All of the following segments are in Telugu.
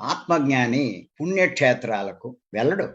ఆత్మజ్ఞాని పుణ్యక్షేత్రాలకు వెళ్ళడు.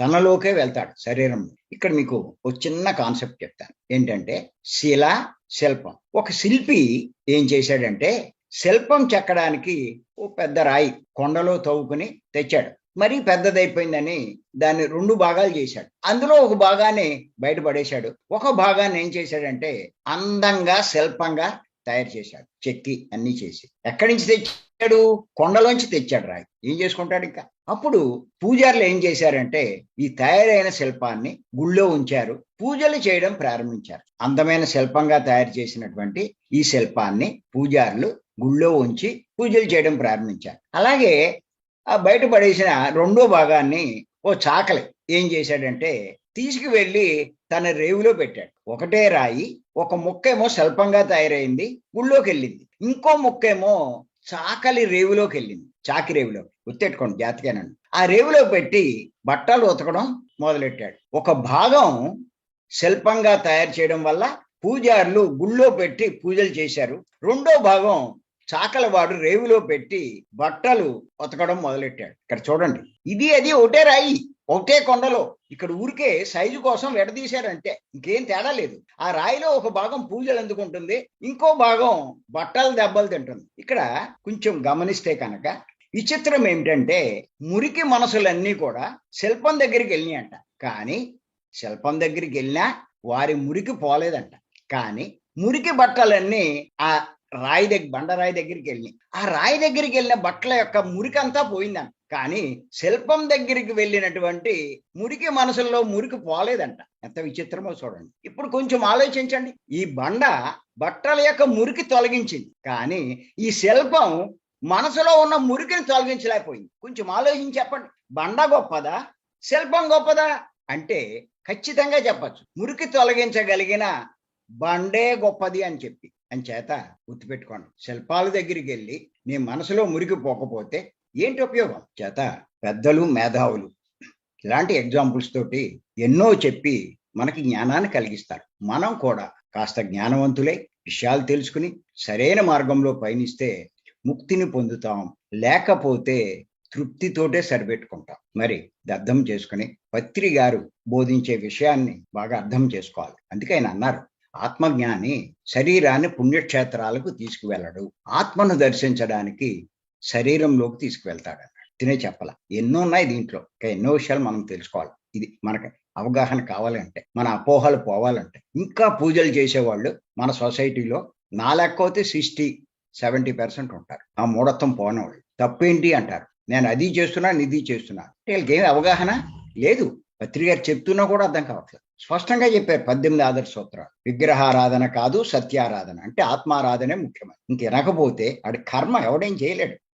తనలోకే వెళ్తాడు శరీరం. ఇక్కడ మీకు ఒక చిన్న కాన్సెప్ట్ చెప్తాను. ఏంటంటే శిల శిల్పం. ఒక శిల్పి ఏం చేశాడంటే శిల్పం చెక్కడానికి ఓ పెద్ద రాయి కొండలో తవ్వుకుని తెచ్చాడు. మరీ పెద్దదైపోయిందని దాన్ని రెండు భాగాలు చేశాడు. అందులో ఒక భాగాన్ని బయటపడేశాడు. ఒక భాగాన్ని ఏం చేశాడంటే అందంగా శిల్పంగా తయారు చేశాడు. చెక్కి అన్ని చేసి. ఎక్కడి నుంచి తెచ్చాడు? కొండలోంచి తెచ్చాడు రాయి. ఏం చేసుకుంటాడు ఇంకా? అప్పుడు పూజారులు ఏం చేశారంటే ఈ తయారైన శిల్పాన్ని గుళ్ళో ఉంచారు. పూజలు చేయడం ప్రారంభించారు. అందమైన శిల్పంగా తయారు చేసినటువంటి ఈ శిల్పాన్ని పూజారులు గుళ్ళో ఉంచి పూజలు చేయడం ప్రారంభించారు. అలాగే ఆ బయట పడేసిన రెండో భాగాన్ని ఓ చాకలి ఏం చేశాడంటే తీసుకువెళ్ళి తన రేవులో పెట్టాడు. ఒకటే రాయి ఒక ముక్కేమో స్వల్పంగా తయారైంది గుళ్ళోకి వెళ్ళింది ఇంకో ముక్కేమో చాకలి రేవులోకి వెళ్ళింది చాకి రేవులో. గుర్తెట్టుకోండి జాతకేనండి. ఆ రేవులో పెట్టి బట్టలు ఉతకడం మొదలెట్టాడు. ఒక భాగం శిల్పంగా తయారు చేయడం వల్ల పూజారులు గుళ్ళో పెట్టి పూజలు చేశారు. రెండో భాగం చాకలవాడు రేవులో పెట్టి బట్టలు ఉతకడం మొదలెట్టాడు. ఇక్కడ చూడండి. ఇది అది ఒకటే రాయి ఒకటే కొండలో. ఇక్కడ ఊరికే సైజు కోసం విడదీశారంటే ఇంకేం తేడా లేదు. ఆ రాయిలో ఒక భాగం పూజలు ఎందుకుంటుంది ఇంకో భాగం బట్టలు దెబ్బలు తింటుంది. ఇక్కడ కొంచెం గమనిస్తే కనుక విచిత్రం ఏమిటంటే మురికి మనసులన్నీ కూడా శిల్పం దగ్గరికి వెళ్ళినాయంట. కానీ శిల్పం దగ్గరికి వెళ్ళినా వారి మురికి పోలేదంట. కానీ మురికి బట్టలన్నీ ఆ రాయి దగ్గర బండరాయి దగ్గరికి వెళ్ళి. ఆ రాయి దగ్గరికి వెళ్ళిన బట్టల యొక్క మురికంతా పోయిందంట. కానీ శిల్పం దగ్గరికి వెళ్ళినటువంటి మురికి మనసుల్లో మురికి పోలేదంట. ఎంత విచిత్రమో చూడండి. ఇప్పుడు కొంచెం ఆలోచించండి. ఈ బండ బట్టల యొక్క మురికి తొలగించింది. కానీ ఈ శిల్పం మనసులో ఉన్న మురికిని తొలగించలేకపోయింది. కొంచెం ఆలోచించి చెప్పండి. బండ గొప్పదా? శిల్పం గొప్పదా? అంటే ఖచ్చితంగా చెప్పచ్చు. మురికి తొలగించగలిగిన బండే గొప్పది అని చెప్పి. అని చేత గుర్తుపెట్టుకోండి. శిల్పాల దగ్గరికి వెళ్ళి నీ మనసులో మురికి పోకపోతే ఏంటి ఉపయోగం? చేత పెద్దలు మేధావులు ఇలాంటి ఎగ్జాంపుల్స్ తోటి ఎన్నో చెప్పి మనకి జ్ఞానాన్ని కలిగిస్తారు. మనం కూడా కాస్త జ్ఞానవంతులై విషయాలు తెలుసుకుని సరైన మార్గంలో పయనిస్తే ముక్తిని పొందుతాం. లేకపోతే తృప్తితోటే సరిపెట్టుకుంటాం. మరి అర్థం చేసుకుని పత్రి గారు బోధించే విషయాన్ని బాగా అర్థం చేసుకోవాలి. అందుకే ఆయన అన్నారు ఆత్మజ్ఞాని శరీరాన్ని పుణ్యక్షేత్రాలకు తీసుకువెళ్ళడు. ఆత్మను దర్శించడానికి శరీరంలోకి తీసుకువెళ్తాడు అన్నాడు. తినే చెప్పాల. ఎన్నో ఉన్నాయి దీంట్లో. ఎన్నో విషయాలు మనం తెలుసుకోవాలి. ఇది మనకి అవగాహన కావాలంటే మన అపోహలు పోవాలంటే. ఇంకా పూజలు చేసేవాళ్ళు మన సొసైటీలో నా సిక్స్టీ సెవెంటీ పర్సెంట్ ఉంటారు. ఆ మూఢత్వం పోనవాళ్ళు తప్పేంటి అంటారు? నేను అది చేస్తున్నాను ఇది చేస్తున్నాను వీళ్ళకి ఏమి అవగాహన లేదు. పత్రిక చెప్తున్నా కూడా అర్థం కావట్లేదు. స్పష్టంగా చెప్పారు పద్దెనిమిది ఆదర్శ సూత్రాలు విగ్రహారాధన కాదు సత్యారాధన. అంటే ఆత్మారాధనే ముఖ్యమైనది. ఇంక వినకపోతే ఆడి కర్మ ఎవడేం చేయలేడు.